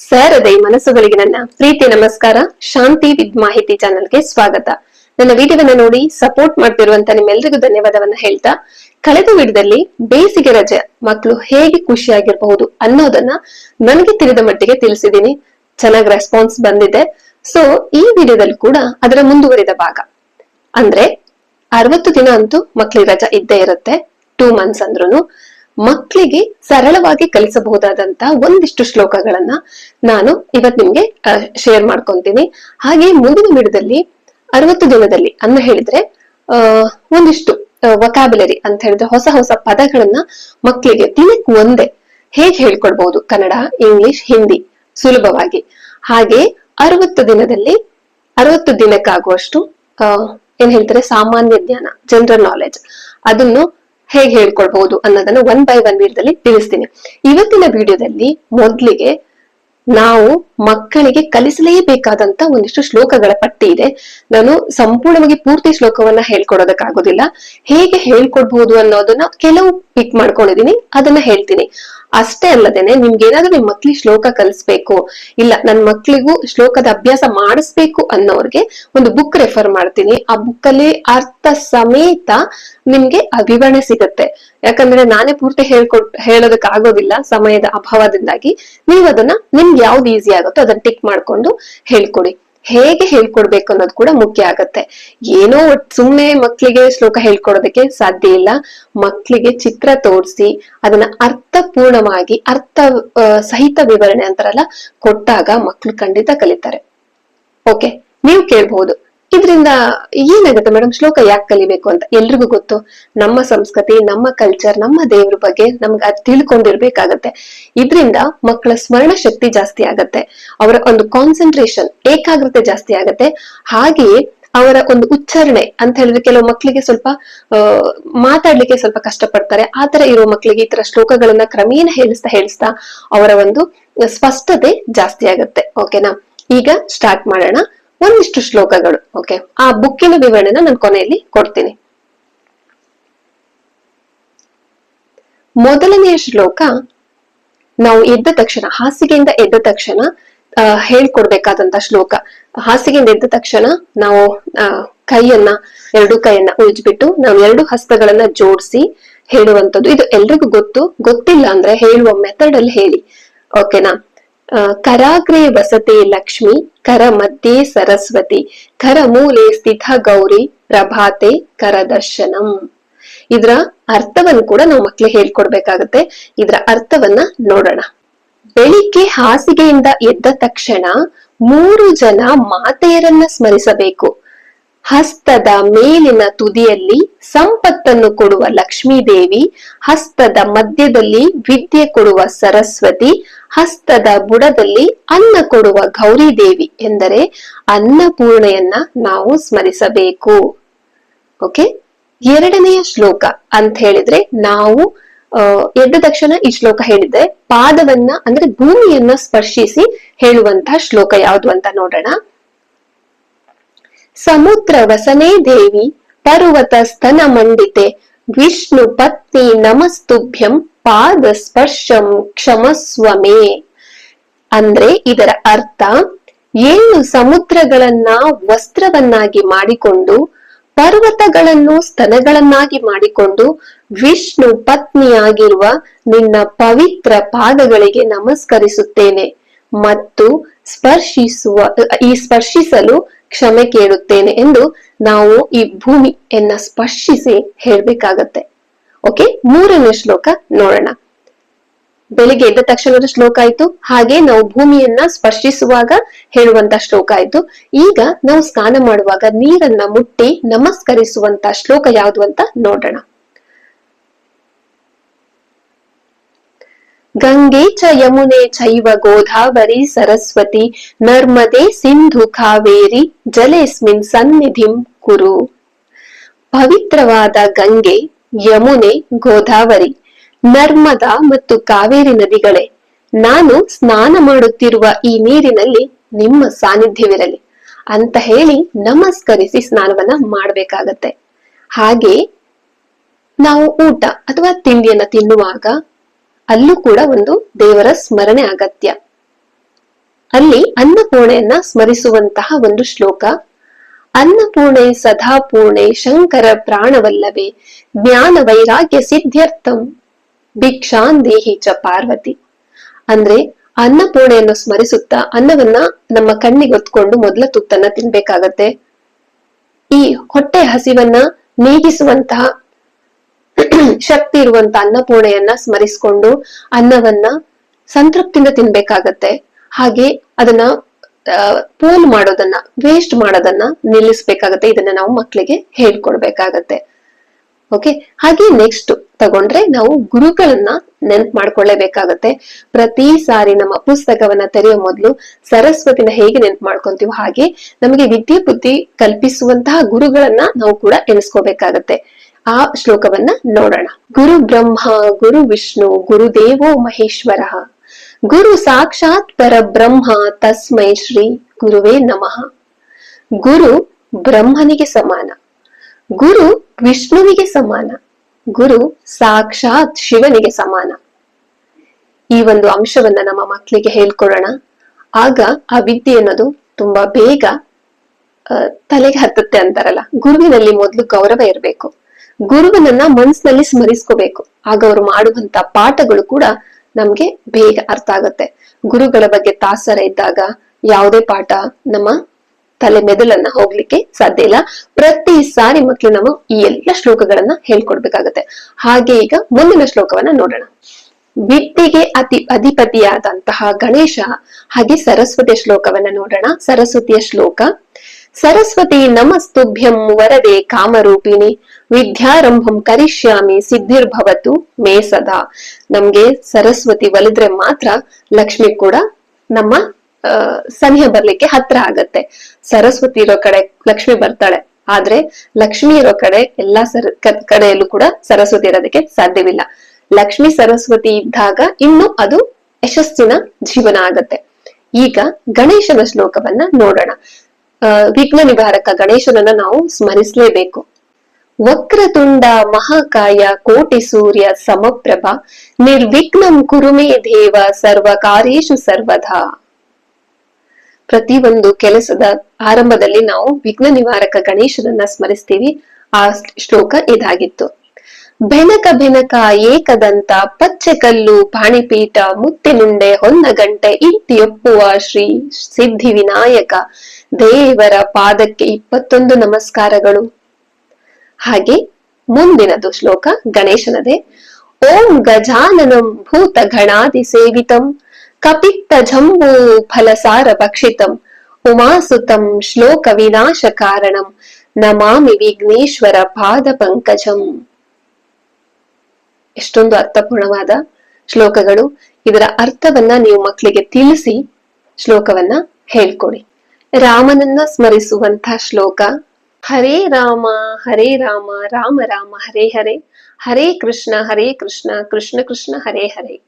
ಸಾರದೆ ಮನಸ್ಸುಗಳಿಗೆ ನನ್ನ ಪ್ರೀತಿ, ನಮಸ್ಕಾರ. ಶಾಂತಿ ವಿದ್ ಮಾಹಿತಿ ಚಾನೆಲ್ಗೆ ಸ್ವಾಗತ. ನನ್ನ ವಿಡಿಯೋವನ್ನ ನೋಡಿ ಸಪೋರ್ಟ್ ಮಾಡ್ತಿರುವಂತ ನಿಮ್ಮೆಲ್ಲರಿಗೂ ಧನ್ಯವಾದವನ್ನ ಹೇಳ್ತಾ, ಕಳೆದ ವಿಡಿಯೋದಲ್ಲಿ ಬೇಸಿಗೆ ರಜೆ ಮಕ್ಕಳು ಹೇಗೆ ಖುಷಿಯಾಗಿರಬಹುದು ಅನ್ನೋದನ್ನ ನನಗೆ ತಿಳಿದ ಮಟ್ಟಿಗೆ ತಿಳಿಸಿದೀನಿ ಚೆನ್ನಾಗ್ ರೆಸ್ಪಾನ್ಸ್ ಬಂದಿದೆ. ಸೊ ಈ ವಿಡಿಯೋದಲ್ಲಿ ಕೂಡ ಅದರ ಮುಂದುವರಿದ ಭಾಗ. ಅಂದ್ರೆ ಅರವತ್ತು ದಿನ ಅಂತೂ ಮಕ್ಳಿಗೆ ರಜಾ ಇದ್ದೇ ಇರುತ್ತೆ. ಟೂ ಮಂತ್ಸ್ ಅಂದ್ರೂ ಮಕ್ಕಳಿಗೆ ಸರಳವಾಗಿ ಕಲಿಸಬಹುದಾದಂತ ಒಂದಿಷ್ಟು ಶ್ಲೋಕಗಳನ್ನ ನಾನು ಇವತ್ ನಿಮ್ಗೆ ಶೇರ್ ಮಾಡ್ಕೊಂತೀನಿ. ಹಾಗೆ ಮುಂದಿನ ವಿಡಿಯೋದಲ್ಲಿ, ಅರವತ್ತು ದಿನದಲ್ಲಿ ಅನ್ನ ಹೇಳಿದ್ರೆ ಒಂದಿಷ್ಟು ವೊಕ್ಯಾಬುಲರಿ ಅಂತ ಹೇಳಿದ್ರೆ ಹೊಸ ಹೊಸ ಪದಗಳನ್ನ ಮಕ್ಕಳಿಗೆ ದಿನಕ್ಕೆ ಒಂದೇ ಹೇಗೆ ಹೇಳ್ಕೊಡ್ಬಹುದು ಕನ್ನಡ, ಇಂಗ್ಲಿಷ್, ಹಿಂದಿ ಸುಲಭವಾಗಿ. ಹಾಗೆ ಅರವತ್ತು ದಿನದಲ್ಲಿ, ಅರವತ್ತು ದಿನಕ್ಕಾಗುವಷ್ಟು ಏನ್ ಹೇಳ್ತಾರೆ? ಸಾಮಾನ್ಯ ಜ್ಞಾನ ಜನರಲ್ ನಾಲೆಜ್ ಅದನ್ನು ಹೇಗೆ ಹೇಳ್ಕೊಳ್ಬಹುದು ಅನ್ನೋದನ್ನ ಒನ್ ಬೈ ಒನ್ ವಿಡಿಯೋದಲ್ಲಿ ತಿಳಿಸ್ತೀನಿ. ಇವತ್ತಿನ ವಿಡಿಯೋದಲ್ಲಿ ಮೊದ್ಲಿಗೆ ನಾವು ಮಕ್ಕಳಿಗೆ ಕಲಿಸಲೇಬೇಕಾದಂತ ಒಂದಿಷ್ಟು ಶ್ಲೋಕಗಳ ಪಟ್ಟಿ ಇದೆ. ನಾನು ಸಂಪೂರ್ಣವಾಗಿ ಪೂರ್ತಿ ಶ್ಲೋಕವನ್ನ ಹೇಳ್ಕೊಡೋದಕ್ಕಾಗೋದಿಲ್ಲ. ಹೇಗೆ ಹೇಳ್ಕೊಡ್ಬಹುದು ಅನ್ನೋದನ್ನ ಕೆಲವು ಪಿಕ್ ಮಾಡ್ಕೊಂಡಿದೀನಿ ಅದನ್ನ ಹೇಳ್ತೀನಿ. ಅಷ್ಟೇ ಅಲ್ಲದೇನೆ ನಿಮ್ಗೆ ಏನಾದ್ರೂ ನಿಮ್ ಮಕ್ಳಿಗೆ ಶ್ಲೋಕ ಕಲಿಸ್ಬೇಕು, ಇಲ್ಲ ನನ್ ಮಕ್ಳಿಗೂ ಶ್ಲೋಕದ ಅಭ್ಯಾಸ ಮಾಡಿಸ್ಬೇಕು ಅನ್ನೋರ್ಗೆ ಒಂದು ಬುಕ್ ರೆಫರ್ ಮಾಡ್ತೀನಿ. ಆ ಬುಕ್ ಅಲ್ಲಿ ಅರ್ಥ ಸಮೇತ ನಿಮ್ಗೆ ಆ ಸಿಗತ್ತೆ. ಯಾಕಂದ್ರೆ ನಾನೇ ಪೂರ್ತಿ ಹೇಳ್ಕೊಟ್ ಹೇಳೋದಕ್ ಆಗೋದಿಲ್ಲ ಸಮಯದ ಅಭಾವದಿಂದಾಗಿ. ನೀವು ಅದನ್ನ, ನಿಮ್ಗೆ ಯಾವ್ದು ಈಸಿ ಆಗುತ್ತೋ ಅದನ್ನ ಟಿಕ್ ಮಾಡ್ಕೊಂಡು ಹೇಳ್ಕೊಡಿ. ಹೇಗೆ ಹೇಳ್ಕೊಡ್ಬೇಕು ಅನ್ನೋದು ಕೂಡ ಮುಖ್ಯ ಆಗತ್ತೆ. ಏನೋ ಸುಮ್ಮನೆ ಮಕ್ಕಳಿಗೆ ಶ್ಲೋಕ ಹೇಳ್ಕೊಡೋದಕ್ಕೆ ಸಾಧ್ಯ ಇಲ್ಲ. ಮಕ್ಕಳಿಗೆ ಚಿತ್ರ ತೋರಿಸಿ, ಅದನ್ನ ಅರ್ಥಪೂರ್ಣವಾಗಿ ಅರ್ಥ ಸಹಿತ ವಿವರಣೆ ಅಂತಾರಲ್ಲ, ಕೊಟ್ಟಾಗ ಮಕ್ಳು ಖಂಡಿತ ಕಲಿತಾರೆ. ಓಕೆ? ನೀವು ಕೇಳ್ಬಹುದು. ಇದರಿಂದ ಏನಾಗುತ್ತೆ ಮೇಡಮ್ ಶ್ಲೋಕ ಯಾಕೆ ಕಲಿಬೇಕು ಅಂತ ಎಲ್ರಿಗೂ ಗೊತ್ತು. ನಮ್ಮ ಸಂಸ್ಕೃತಿ, ನಮ್ಮ ಕಲ್ಚರ್ ನಮ್ಮ ದೇವ್ರ ಬಗ್ಗೆ ನಮ್ಗೆ ಅದು ತಿಳ್ಕೊಂಡಿರ್ಬೇಕಾಗತ್ತೆ. ಇದರಿಂದ ಮಕ್ಕಳ ಸ್ಮರಣ ಶಕ್ತಿ ಜಾಸ್ತಿ ಆಗತ್ತೆ. ಅವರ ಒಂದು ಕಾನ್ಸಂಟ್ರೇಷನ್ ಏಕಾಗ್ರತೆ ಜಾಸ್ತಿ ಆಗತ್ತೆ. ಹಾಗೆಯೇ ಅವರ ಒಂದು ಉಚ್ಚಾರಣೆ ಅಂತ ಹೇಳಿದ್ರೆ ಕೆಲವು ಮಕ್ಕಳಿಗೆ ಸ್ವಲ್ಪ ಮಾತಾಡ್ಲಿಕ್ಕೆ ಸ್ವಲ್ಪ ಕಷ್ಟಪಡ್ತಾರೆ. ಆ ತರ ಇರೋ ಮಕ್ಕಳಿಗೆ ಈ ತರ ಶ್ಲೋಕಗಳನ್ನ ಕ್ರಮೇಣ ಹೇಳಿಸ್ತಾ ಹೇಳಿಸ್ತಾ ಅವರ ಒಂದು ಸ್ಪಷ್ಟತೆ ಜಾಸ್ತಿ ಆಗತ್ತೆ. ಓಕೆನಾ ಈಗ ಸ್ಟಾರ್ಟ್ ಮಾಡೋಣ. ಒಂದಿಷ್ಟು ಶ್ಲೋಕಗಳು ಓಕೆ ಆ ಬುಕ್ಕಿನ ವಿವರಣೆನ ನಾನು ಕೊನೆಯಲ್ಲಿ ಕೊಡ್ತೀನಿ. ಮೊದಲನೆಯ ಶ್ಲೋಕ, ನಾವು ಎದ್ದ ತಕ್ಷಣ, ಹಾಸಿಗೆಯಿಂದ ಎದ್ದ ತಕ್ಷಣ ಅಹ್ ಹೇಳ್ಕೊಡ್ಬೇಕಾದಂತ ಶ್ಲೋಕ. ಹಾಸಿಗೆಯಿಂದ ಎದ್ದ ತಕ್ಷಣ ನಾವು ಕೈಯನ್ನ, ಎರಡು ಕೈಯನ್ನ ಉಜ್ಬಿಟ್ಟು ನಾವು ಎರಡು ಹಸ್ತಗಳನ್ನ ಜೋಡಿಸಿ ಹೇಳುವಂತದ್ದು ಇದು ಎಲ್ರಿಗೂ ಗೊತ್ತು. ಗೊತ್ತಿಲ್ಲ ಅಂದ್ರೆ ಹೇಳುವ ಮೆಥಡ್ ಅಲ್ಲಿ ಹೇಳಿ. ಓಕೆನಾ ಕರಾಗ್ರೆ ವಸತೆ ಲಕ್ಷ್ಮಿ, ಕರ ಮಧ್ಯೆ ಸರಸ್ವತಿ, ಕರ ಮೂಲೆ ಸ್ಥಿತ ಗೌರಿ, ಪ್ರಭಾತೆ ಕರದರ್ಶನಂ ಇದರ ಅರ್ಥವನ್ನು ಕೂಡ ನಾವು ಮಕ್ಳಿಗೆ ಹೇಳ್ಕೊಡ್ಬೇಕಾಗತ್ತೆ. ಇದರ ಅರ್ಥವನ್ನ ನೋಡೋಣ. ಬೆಳಿಗ್ಗೆ ಹಾಸಿಗೆಯಿಂದ ಎದ್ದ ತಕ್ಷಣ ಮೂರು ಜನ ಮಾತೆಯರನ್ನ ಸ್ಮರಿಸಬೇಕು. ಹಸ್ತದ ಮೇಲಿನ ತುದಿಯಲ್ಲಿ ಸಂಪತ್ತನ್ನು ಕೊಡುವ ಲಕ್ಷ್ಮೀದೇವಿ, ಹಸ್ತದ ಮಧ್ಯದಲ್ಲಿ ವಿದ್ಯೆ ಕೊಡುವ ಸರಸ್ವತಿ, ಹಸ್ತದ ಬುಡದಲ್ಲಿ ಅನ್ನ ಕೊಡುವ ಗೌರಿ ದೇವಿ ಎಂದರೆ ಅನ್ನಪೂರ್ಣೆಯನ್ನ ನಾವು ಸ್ಮರಿಸಬೇಕು. ಓಕೆ ಎರಡನೆಯ ಶ್ಲೋಕ ಅಂತ ಹೇಳಿದ್ರೆ ನಾವು ಎದ್ದ ತಕ್ಷಣ ಈ ಶ್ಲೋಕ ಹೇಳಿದ್ರೆ ಪಾದವನ್ನ ಅಂದ್ರೆ ಭೂಮಿಯನ್ನ ಸ್ಪರ್ಶಿಸಿ ಹೇಳುವಂತಹ ಶ್ಲೋಕ ಯಾವುದು ಅಂತ ನೋಡೋಣ. ಸಮುದ್ರ ವಸನೇ ದೇವಿ ಪರ್ವತ ಸ್ತನ ಮಂಡಿತೆ ವಿಷ್ಣು ಪತ್ನಿ ನಮಸ್ತುಭ್ಯಂ ಪಾದ ಸ್ಪರ್ಶಂ ಕ್ಷಮಸ್ವಮೇ. ಅಂದ್ರೆ ಇದರ ಅರ್ಥ ಏಳು ಸಮುದ್ರಗಳನ್ನ ವಸ್ತ್ರವನ್ನಾಗಿ ಮಾಡಿಕೊಂಡು ಪರ್ವತಗಳನ್ನು ಸ್ತನಗಳನ್ನಾಗಿ ಮಾಡಿಕೊಂಡು ವಿಷ್ಣು ಪತ್ನಿಯಾಗಿರುವ ನಿನ್ನ ಪವಿತ್ರ ಪಾದಗಳಿಗೆ ನಮಸ್ಕರಿಸುತ್ತೇನೆ ಮತ್ತು ಸ್ಪರ್ಶಿಸುವ, ಈ ಸ್ಪರ್ಶಿಸಲು ಕ್ಷಮೆ ಕೇಳುತ್ತೇನೆ ಎಂದು ನಾವು ಈ ಭೂಮಿಯನ್ನ ಸ್ಪರ್ಶಿಸಿ ಹೇಳ್ಬೇಕಾಗತ್ತೆ. ಓಕೆ ಮೂರನೇ ಶ್ಲೋಕ ನೋಡೋಣ. ಬೆಳಿಗ್ಗೆ ಎದ್ದ ತಕ್ಷಣದ ಶ್ಲೋಕ ಆಯ್ತು. ಹಾಗೆ ನಾವು ಭೂಮಿಯನ್ನ ಸ್ಪರ್ಶಿಸುವಾಗ ಹೇಳುವಂತ ಶ್ಲೋಕ ಆಯ್ತು. ಈಗ ನಾವು ಸ್ನಾನ ಮಾಡುವಾಗ ನೀರನ್ನ ಮುಟ್ಟಿ ನಮಸ್ಕರಿಸುವಂತ ಶ್ಲೋಕ ಯಾವುದು ಅಂತ ನೋಡೋಣ. ಗಂಗೆ ಚ ಯಮುನೆ ಚೈವ ಗೋದಾವರಿ ಸರಸ್ವತಿ ನರ್ಮದೆ ಸಿಂಧು ಕಾವೇರಿ ಜಲೇಸ್ಮಿನ್ ಸನ್ನಿಧಿಂ ಕುರು. ಪವಿತ್ರವಾದ ಗಂಗೆ, ಯಮುನೆ, ಗೋದಾವರಿ, ನರ್ಮದಾ ಮತ್ತು ಕಾವೇರಿ ನದಿಗಳೇ. ನಾನು ಸ್ನಾನ ಮಾಡುತ್ತಿರುವ ಈ ನೀರಿನಲ್ಲಿ ನಿಮ್ಮ ಸಾನ್ನಿಧ್ಯವಿರಲಿ. ಅಂತ ಹೇಳಿ ನಮಸ್ಕರಿಸಿ ಸ್ನಾನವನ್ನ ಮಾಡಬೇಕಾಗತ್ತೆ. ಹಾಗೆ ನಾವು ಊಟ ಅಥವಾ ತಿಂಡಿಯನ್ನ ತಿನ್ನುವಾಗ ಅಲ್ಲೂ ಕೂಡ ಒಂದು ದೇವರ ಸ್ಮರಣೆ ಅಗತ್ಯ. ಅಲ್ಲಿ ಅನ್ನಪೂರ್ಣೆಯನ್ನ ಸ್ಮರಿಸುವಂತಹ ಒಂದು ಶ್ಲೋಕ, ಅನ್ನಪೂರ್ಣೆ ಸದಾ ಪೂರ್ಣೆ ಶಂಕರ ಪ್ರಾಣವಲ್ಲವೇ ಜ್ಞಾನ ವೈರಾಗ್ಯ ಸಿದ್ಧ್ಯರ್ಥಂ ಭಿಕ್ಷಾನ್ ದೇಹಿ ಚ ಪಾರ್ವತಿ. ಅಂದ್ರೆ ಅನ್ನಪೂರ್ಣೆಯನ್ನು ಸ್ಮರಿಸುತ್ತಾ ಅನ್ನವನ್ನ ನಮ್ಮ ಕಣ್ಣಿಗೆ ಹೊತ್ಕೊಂಡು ಮೊದಲ ತುತ್ತನ್ನ ತಿನ್ಬೇಕಾಗತ್ತೆ. ಈ ಹೊಟ್ಟೆ ಹಸಿವನ್ನ ನೀಗಿಸುವಂತಹ ಶಕ್ತಿ ಇರುವಂತ ಅನ್ನಪೂರ್ಣೆಯನ್ನ ಸ್ಮರಿಸಿಕೊಂಡು ಅನ್ನವನ್ನ ಸಂತೃಪ್ತಿಯಿಂದ ತಿನ್ಬೇಕಾಗತ್ತೆ. ಹಾಗೆ ಅದನ್ನ ಪೋಲ್ ಮಾಡೋದನ್ನ, ವೇಸ್ಟ್ ಮಾಡೋದನ್ನ ನಿಲ್ಲಿಸ್ಬೇಕಾಗತ್ತೆ. ಇದನ್ನ ನಾವು ಮಕ್ಕಳಿಗೆ ಹೇಳ್ಕೊಡ್ಬೇಕಾಗತ್ತೆ. ಓಕೆ ಹಾಗೆ ನೆಕ್ಸ್ಟ್ ತಗೊಂಡ್ರೆ ನಾವು ಗುರುಗಳನ್ನ ನೆನ್ಪ್ ಮಾಡ್ಕೊಳ್ಳೇಬೇಕಾಗತ್ತೆ. ಪ್ರತಿ ಸಾರಿ ನಮ್ಮ ಪುಸ್ತಕವನ್ನ ತೆರೆಯೋ ಮೊದಲು ಸರಸ್ವತಿನ ಹೇಗೆ ನೆನ್ಪ್ ಮಾಡ್ಕೊಂತೀವೋ ಹಾಗೆ ನಮಗೆ ವಿದ್ಯೆ ಬುದ್ಧಿ ಕಲ್ಪಿಸುವಂತಹ ಗುರುಗಳನ್ನ ನಾವು ಕೂಡ ಎಣಿಸ್ಕೋಬೇಕಾಗತ್ತೆ. ಆ ಶ್ಲೋಕವನ್ನ ನೋಡೋಣ. ಗುರು ಬ್ರಹ್ಮ, ಗುರು ವಿಷ್ಣು ಗುರುದೇವೋ ಮಹೇಶ್ವರ. ಗುರು ಸಾಕ್ಷಾತ್ ಪರಬ್ರಹ್ಮ ತಸ್ಮೈ ಶ್ರೀ ಗುರುವೇ ನಮಃ. ಗುರು ಬ್ರಹ್ಮನಿಗೆ ಸಮಾನ. ಗುರು ವಿಷ್ಣುವಿಗೆ ಸಮಾನ. ಗುರು ಸಾಕ್ಷಾತ್ ಶಿವನಿಗೆ ಸಮಾನ. ಈ ಒಂದು ಅಂಶವನ್ನ ನಮ್ಮ ಮಕ್ಕಳಿಗೆ ಹೇಳ್ಕೊಡೋಣ. ಆಗ ಆ ವಿದ್ಯೆ ಅನ್ನೋದು ತುಂಬಾ ಬೇಗ ತಲೆಗೆ ಹತ್ತುತ್ತೆ ಅಂತಾರಲ್ಲ. ಗುರುವಿನಲ್ಲಿ ಮೊದಲು ಗೌರವ ಇರಬೇಕು. ಗುರುವನನ್ನ ಮನಸ್ಸಿನಲ್ಲಿ ಸ್ಮರಿಸ್ಕೋಬೇಕು. ಆಗ ಅವರು ಮಾಡುವಂತ ಪಾಠಗಳು ಕೂಡ ನಮ್ಗೆ ಬೇಗ ಅರ್ಥ ಆಗುತ್ತೆ. ಗುರುಗಳ ಬಗ್ಗೆ ತಾಸರ ಇದ್ದಾಗ ಯಾವುದೇ ಪಾಠ ನಮ್ಮ ತಲೆ ಮೆದುಲನ್ನ ಹೋಗ್ಲಿಕ್ಕೆ ಸಾಧ್ಯ ಇಲ್ಲ. ಪ್ರತಿ ಸಾರಿ ಮಕ್ಕಳು ನಾವು ಈ ಎಲ್ಲ ಶ್ಲೋಕಗಳನ್ನ ಹೇಳ್ಕೊಡ್ಬೇಕಾಗತ್ತೆ. ಹಾಗೆ ಈಗ ಮುಂದಿನ ಶ್ಲೋಕವನ್ನ ನೋಡೋಣ. ವಿದ್ಯೆಗೆ ಅತಿ ಅಧಿಪತಿಯಾದಂತಹ ಗಣೇಶ. ಹಾಗೆ ಸರಸ್ವತಿಯ ಶ್ಲೋಕವನ್ನ ನೋಡೋಣ. ಸರಸ್ವತಿಯ ಶ್ಲೋಕ ಸರಸ್ವತಿ ನಮಸ್ತುಭ್ಯಂ ವರದೆ ಕಾಮರೂಪಿಣಿ. ವಿದ್ಯಾರಂಭಂ ಕರಿಷ್ಯಾಮಿ ಸಿದ್ಧಿರ್ಭವತು ಮೇ ಸದಾ. ನಮ್ಗೆ ಸರಸ್ವತಿ ಒಲಿದ್ರೆ ಮಾತ್ರ ಲಕ್ಷ್ಮಿ ಕೂಡ ನಮ್ಮ ಸನಿಹ ಬರ್ಲಿಕ್ಕೆ ಹತ್ರ ಆಗತ್ತೆ. ಸರಸ್ವತಿ ಇರೋ ಕಡೆ ಲಕ್ಷ್ಮಿ ಬರ್ತಾಳೆ. ಆದ್ರೆ ಲಕ್ಷ್ಮಿ ಇರೋ ಕಡೆ ಎಲ್ಲಾ ಸರ ಕಡೆಯಲ್ಲೂ ಕೂಡ ಸರಸ್ವತಿ ಇರೋದಕ್ಕೆ ಸಾಧ್ಯವಿಲ್ಲ. ಲಕ್ಷ್ಮಿ ಸರಸ್ವತಿ ಇದ್ದಾಗ ಇನ್ನು ಅದು ಯಶಸ್ಸಿನ ಜೀವನ ಆಗತ್ತೆ. ಈಗ ಗಣೇಶನ ಶ್ಲೋಕವನ್ನ ನೋಡೋಣ. ವಿಘ್ನ ನಿವಾರಕ ಗಣೇಶನನ್ನ ನಾವು ಸ್ಮರಿಸಲೇಬೇಕು. ವಕ್ರತುಂಡ ಮಹಾಕಾಯ ಕೋಟಿ ಸೂರ್ಯ ಸಮಪ್ರಭ, ನಿರ್ವಿಘ್ನಂ ಕುರುಮೇ ದೇವ ಸರ್ವ ಕಾರ್ಯೇಶು ಸರ್ವದಾ ಪ್ರತಿ ಕೆಲಸದ ಆರಂಭದಲ್ಲಿ ನಾವು ವಿಘ್ನ ನಿವಾರಕ ಗಣೇಶನನ್ನ ಸ್ಮರಿಸ್ತೀವಿ. ಆ ಶ್ಲೋಕ ಇದಾಗಿತ್ತು. ಬೆನಕ ಬೆನಕ ಏಕದಂತ ಪಚ್ಚೆಕಲ್ಲು ಪಾಣಿಪೀಠ ಮುತ್ತಿನುಂಡೆ ಹೊನ್ನಗಂಟೆ ಇಂತಿಯೊಪ್ಪುವ ಶ್ರೀ ಸಿದ್ಧಿ ವಿನಾಯಕ ದೇವರ ಪಾದಕ್ಕೆ ಇಪ್ಪತ್ತೊಂದು ನಮಸ್ಕಾರಗಳು. ಹಾಗೆ ಮುಂದಿನದು ಶ್ಲೋಕ ಗಣೇಶನದೇ. ಓಂ ಗಜಾನನಂ ಭೂತ ಗಣಾದಿ ಸೇವಿತಂ ಕಪಿತ್ತ ಜಂಬೂ ಫಲಸಾರ ಭಕ್ಷಿತಂ ಉಮಾಸುತಂ ಶ್ಲೋಕ ವಿನಾಶ ಕಾರಣಂ ನಮಾಮಿ ವಿಘ್ನೇಶ್ವರ ಪಾದ ಪಂಕಜಂ. ಎಷ್ಟೊಂದು ಅರ್ಥಪೂರ್ಣವಾದ ಶ್ಲೋಕಗಳು. ಇದರ ಅರ್ಥವನ್ನ ನೀವು ಮಕ್ಕಳಿಗೆ ತಿಳಿಸಿ ಶ್ಲೋಕವನ್ನ ಹೇಳ್ಕೊಡಿ. ರಾಮನನ್ನ ಸ್ಮರಿಸುವಂತಹ ಶ್ಲೋಕ. ಹರೇ ರಾಮ ಹರೇ ರಾಮ ರಾಮ ರಾಮ, ಹರೇ ಹರೇ. ಹರೇ ಕೃಷ್ಣ ಹರೇ ಕೃಷ್ಣ ಕೃಷ್ಣ ಕೃಷ್ಣ, ಹರೇ ಹರೇ.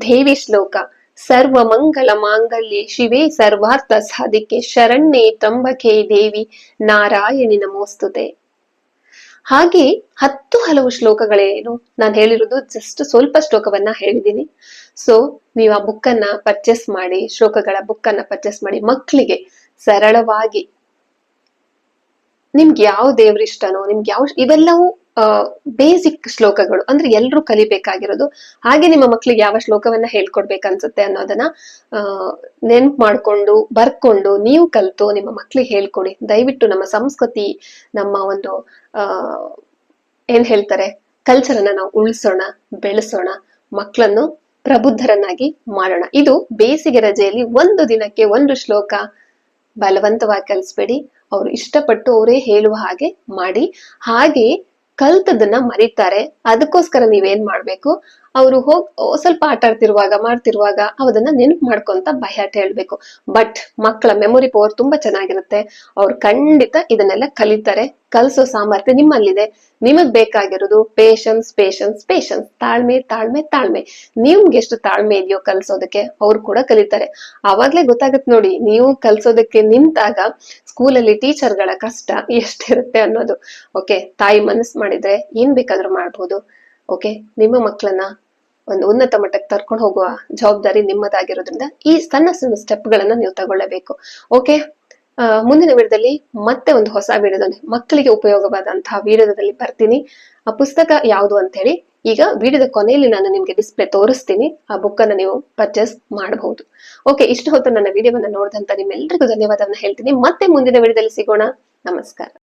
ದೇವಿ ಶ್ಲೋಕ. ಸರ್ವ ಮಂಗಲ ಮಾಂಗಲ್ಯ ಶಿವೇ ಸರ್ವಾರ್ಥ ಸಾಧಿಕೆ ಶರಣ್ಯೇ ತಂಬಕೆ ದೇವಿ ನಾರಾಯಣಿ ನಮೋಸ್ತುತೆ. ಹಾಗೆ ಹತ್ತು ಹಲವು ಶ್ಲೋಕಗಳೇನು ನಾನು ಹೇಳಿರೋದು ಜಸ್ಟ್ ಸ್ವಲ್ಪ ಶ್ಲೋಕವನ್ನ ಹೇಳಿದ್ದೀನಿ. ಸೊ ನೀವು ಆ ಬುಕ್ ಅನ್ನ ಪರ್ಚೇಸ್ ಮಾಡಿ, ಶ್ಲೋಕಗಳ ಬುಕ್ ಅನ್ನ ಪರ್ಚೇಸ್ ಮಾಡಿ ಮಕ್ಕಳಿಗೆ ಸರಳವಾಗಿ ನಿಮ್ಗೆ ಯಾವ ದೇವ್ರ ಇಷ್ಟನೋ ನಿಮ್ಗೆ ಯಾವ ಇವೆಲ್ಲವೂ ಬೇಸಿಕ್ ಶ್ಲೋಕಗಳು, ಅಂದ್ರೆ ಎಲ್ರೂ ಕಲಿಬೇಕಾಗಿರೋದು. ಹಾಗೆ ನಿಮ್ಮ ಮಕ್ಳಿಗೆ ಯಾವ ಶ್ಲೋಕವನ್ನ ಹೇಳ್ಕೊಡ್ಬೇಕನ್ಸುತ್ತೆ ಅನ್ನೋದನ್ನ ನೆನ್ಪ್ ಮಾಡ್ಕೊಂಡು, ಬರ್ಕೊಂಡು, ನೀವು ಕಲಿತು ನಿಮ್ಮ ಮಕ್ಳಿಗೆ ಹೇಳ್ಕೊಡಿ. ದಯವಿಟ್ಟು ನಮ್ಮ ಸಂಸ್ಕೃತಿ, ನಮ್ಮ ಒಂದು ಏನ್ ಹೇಳ್ತಾರೆ? ಕಲ್ಚರ್ ಅನ್ನ ನಾವು ಉಳಿಸೋಣ, ಬೆಳೆಸೋಣ ಮಕ್ಕಳನ್ನು ಪ್ರಬುದ್ಧರನ್ನಾಗಿ ಮಾಡೋಣ. ಇದು ಬೇಸಿಗೆ ರಜೆಯಲ್ಲಿ ಒಂದು ದಿನಕ್ಕೆ ಒಂದು ಶ್ಲೋಕ ಬಲವಂತವಾಗಿ ಕಲಿಸ್ಬೇಡಿ. ಅವ್ರು ಇಷ್ಟಪಟ್ಟು ಅವರೇ ಹೇಳುವ ಹಾಗೆ ಮಾಡಿ. ಹಾಗೆ ಕಲ್ತದನ್ನ ಮರಿತಾರೆ. ಅದಕ್ಕೋಸ್ಕರ ನೀವೇನ್ ಮಾಡ್ಬೇಕು? ಅವರು ಹೋಗ್ ಸ್ವಲ್ಪ ಆಟ ಆಡ್ತಿರುವಾಗ, ಮಾಡ್ತಿರುವಾಗ ಅವದನ್ನ ನೆನಪು ಮಾಡ್ಕೊಂತ ಬಾಯಾಟ ಹೇಳ್ಬೇಕು. ಬಟ್ ಮಕ್ಕಳ ಮೆಮೊರಿ ಪವರ್ ತುಂಬಾ ಚೆನ್ನಾಗಿರುತ್ತೆ. ಅವ್ರು ಖಂಡಿತ ಇದನ್ನೆಲ್ಲ ಕಲಿತಾರೆ, ಕಲಿಸೋ ಸಾಮರ್ಥ್ಯ ನಿಮ್ಮಲ್ಲಿದೆ. ನಿಮಗ್ ಬೇಕಾಗಿರೋದು ಪೇಶನ್ಸ್ ಪೇಶನ್ಸ್ ಪೇಶನ್ಸ್ ತಾಳ್ಮೆ ತಾಳ್ಮೆ ತಾಳ್ಮೆ. ನಿಮ್ಗೆ ಎಷ್ಟು ತಾಳ್ಮೆ ಇದೆಯೋ ಕಲ್ಸೋದಕ್ಕೆ ಅವ್ರು ಕೂಡ ಕಲಿತಾರೆ. ಅವಾಗ್ಲೇ ಗೊತ್ತಾಗತ್ತೆ ನೋಡಿ, ನೀವು ಕಲ್ಸೋದಕ್ಕೆ ನಿಂತಾಗ ಸ್ಕೂಲಲ್ಲಿ ಟೀಚರ್ಗಳ ಕಷ್ಟ ಎಷ್ಟಿರುತ್ತೆ ಅನ್ನೋದು. ಓಕೆ ತಾಯಿ ಮನಸ್ಸು ಮಾಡಿದ್ರೆ ಏನ್ ಬೇಕಾದ್ರೂ ಮಾಡ್ಬೋದು. ಓಕೆ ನಿಮ್ಮ ಮಕ್ಕಳನ್ನ ಒಂದು ಉನ್ನತ ಮಟ್ಟಕ್ಕೆ ತರ್ಕೊಂಡು ಹೋಗುವ ಜವಾಬ್ದಾರಿ ನಿಮ್ಮದಾಗಿರೋದ್ರಿಂದ ಈ ಸಣ್ಣ ಸಣ್ಣ ಸ್ಟೆಪ್ ಗಳನ್ನ ನೀವು ತಗೊಳ್ಳಬೇಕು. ಓಕೆ ಮುಂದಿನ ವಿಡಿಯೋದಲ್ಲಿ ಮತ್ತೆ ಒಂದು ಹೊಸ ವಿಡಿಯೋದಲ್ಲಿ ಮಕ್ಕಳಿಗೆ ಉಪಯೋಗವಾದಂತಹ ವಿಡಿಯೋದಲ್ಲಿ ಬರ್ತೀನಿ. ಆ ಪುಸ್ತಕ ಯಾವುದು ಅಂತ ಹೇಳಿ ಈಗ ವಿಡಿಯೋದ ಕೊನೆಯಲ್ಲಿ ನಾನು ನಿಮ್ಗೆ ಡಿಸ್ಪ್ಲೇ ತೋರಿಸ್ತೀನಿ. ಆ ಬುಕ್ ಅನ್ನ ನೀವು ಪರ್ಚೇಸ್ ಮಾಡಬಹುದು ಓಕೆ ಇಷ್ಟು ಹೊತ್ತು ನನ್ನ ವಿಡಿಯೋವನ್ನ ನೋಡಿದಂತ ನಿಮ್ಮೆಲ್ಲರಿಗೂ ಧನ್ಯವಾದವನ್ನ ಹೇಳ್ತೀನಿ. ಮತ್ತೆ ಮುಂದಿನ ವಿಡಿಯೋದಲ್ಲಿ ಸಿಗೋಣ. ನಮಸ್ಕಾರ.